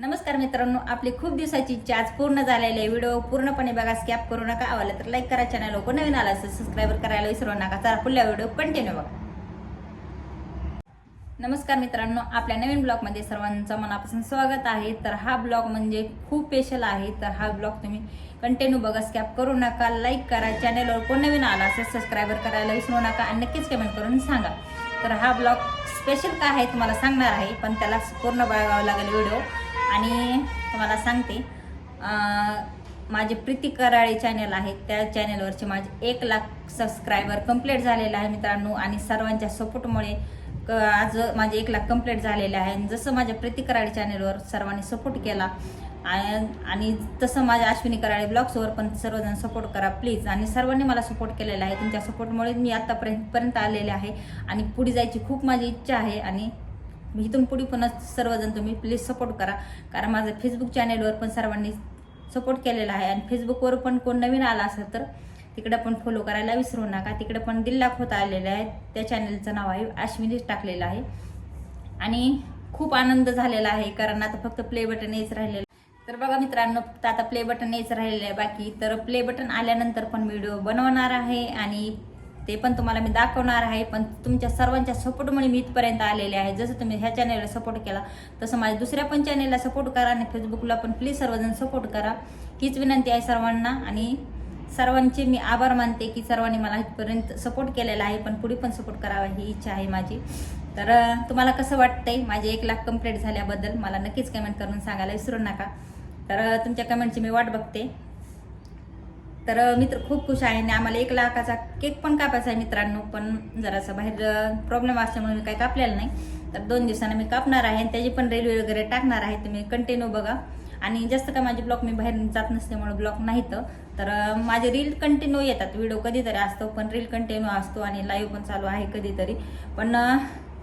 नमस्कार मित्रांनो आपली खूप दिवसाची इच्छा आज पूर्ण झालेली आहे. व्हिडिओ पूर्णपणे बघा स्कॅप करू नका. आवडला तर लाईक करा चॅनल लोक नवीन आला असेल सबस्क्राईबर करायला विसरू नका. चला पुढल्या व्हिडिओ कंटिन्यू बघा. नमस्कार मित्रांनो आपल्या नवीन ब्लॉगमध्ये सर्वांचं मनापासून स्वागत आहे. तर हा ब्लॉग म्हणजे खूप स्पेशल आहे. तर हा ब्लॉग तुम्ही कंटिन्यू बघा स्कॅप करू नका. लाईक करा चॅनलवर कोण नवीन आला असेल सबस्क्राईबर करायला विसरू नका. आणि नक्कीच कमेंट करून सांगा. तर हा ब्लॉग स्पेशल काय आहे तुम्हाला सांगणार आहे. पण त्याला पूर्ण बघावं लागेल व्हिडिओ. आणि तुम्हाला सांगते माझे प्रीती कराळे चॅनल आहे. त्या चॅनलवरचे माझे एक लाख सबस्क्रायबर कंप्लीट झालेले आहे मित्रांनो. आणि सर्वांच्या सपोर्टमुळे क- आज माझे एक लाख कंप्लीट झालेले आहे. आणि जसं माझ्या प्रीती कराळे चॅनलवर सर्वांनी सपोर्ट केला आणि आणि तसं माझ्या अश्विनी कराळे ब्लॉग्सवर पण सर्वजण सपोर्ट करा प्लीज आणि सर्वांनी मला सपोर्ट केलेला आहे. तुमच्या सपोर्टमुळे मी आत्तापर्यंत पर्यंत आलेले आहे. आणि पुढे जायची खूप माझी इच्छा आहे. आणि मी इथून पुढे पुन्हा सर्वजण तुम्ही प्लीज सपोर्ट करा. कारण माझं फेसबुक चॅनेलवर पण सर्वांनी सपोर्ट केलेला आहे. आणि फेसबुकवर पण कोण नवीन आला असेल तर तिकडे पण फॉलो करायला विसरू नका. तिकडे पण दीड लाख होत आलेले आहेत. त्या चॅनलचं नाव आहे अश्विनीच टाकलेलं आहे. आणि खूप आनंद झालेला आहे कारण आता फक्त प्ले बटन हेच राहिलेलं तर बघा मित्रांनो फक्त आता प्ले बटन हेच राहिलेलं आहे. बाकी तर प्ले बटन आल्यानंतर पण व्हिडिओ बनवणार आहे. आणि ते पण तुम्हाला मी दाखवणार आहे पण तुमच्या सर्वांच्या सपोर्टमुळे मी इथपर्यंत आलेले आहे. जसं तुम्ही ह्या चॅनलला सपोर्ट केला तसं माझ्या दुसऱ्या पण चॅनलला सपोर्ट करा आणि फेसबुकला पण प्लीज सर्वजण सपोर्ट करा. हीच विनंती आहे सर्वांना आणि सर्वांचे मी आभार मानते की सर्वांनी मला इथपर्यंत सपोर्ट केलेला आहे पण पुढे पण सपोर्ट करावा ही इच्छा आहे माझी. तर तुम्हाला कसं वाटतंय? माझे एक लाख कंप्लीट झाल्याबद्दल मला नक्कीच कमेंट करून सांगायला विसरू नका. तर तुमच्या कमेंटची मी वाट बघते. तर मित्र खूप खुश आहे आणि आम्हाला एक लाखाचा केक पण कापायचा आहे मित्रांनो पण जरासा बाहेर प्रॉब्लेम असल्यामुळे मी काही कापलेला नाही. तर दोन दिवसांना मी कापणार आहे आणि त्याची पण रेल्वे वगैरे टाकणार आहे तुम्ही कंटिन्यू बघा. आणि जास्त काय माझे ब्लॉग मी बाहेर जात नसल्यामुळे ब्लॉग नाहीत. तर माझे रील कंटिन्यू येतात. व्हिडिओ कधीतरी असतो पण रील कंटिन्यू असतो आणि लाईव्ह पण चालू आहे कधीतरी. पण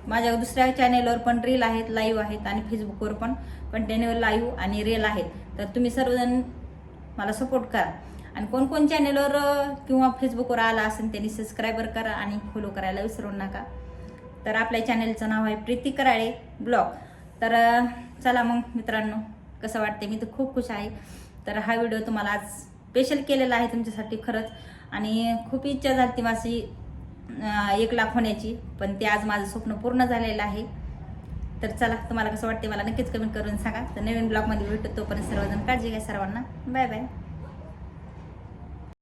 माझ्या दुसऱ्या चॅनेलवर पण रील आहेत लाईव्ह आहेत आणि फेसबुकवर पण. कंटिन्यू लाईव्ह आणि रील आहेत. तर तुम्ही सर्वजण मला सपोर्ट करा. आणि कोणकोण चॅनेलवर किंवा फेसबुकवर आला असेल त्यांनी सबस्क्रायबर करा आणि फॉलो करायला विसरू नका. तर आपल्या चॅनेलचं नाव आहे प्रीती कराळे ब्लॉग तर चला मग मित्रांनो कसं वाटते मी तर खूप खुश आहे. तर हा व्हिडिओ तुम्हाला आज स्पेशल केलेला आहे तुमच्यासाठी खरंच. आणि खूप इच्छा झाली ती माझी एक लाख होण्याची. पण ते आज माझं स्वप्न पूर्ण झालेलं आहे. तर चला तुम्हाला कसं वाटते मला नक्कीच कमेंट करून सांगा. तर नवीन ब्लॉगमध्ये भेटतो तोपर्यंत सर्वजण काळजी घ्या सर्वांना. Bye bye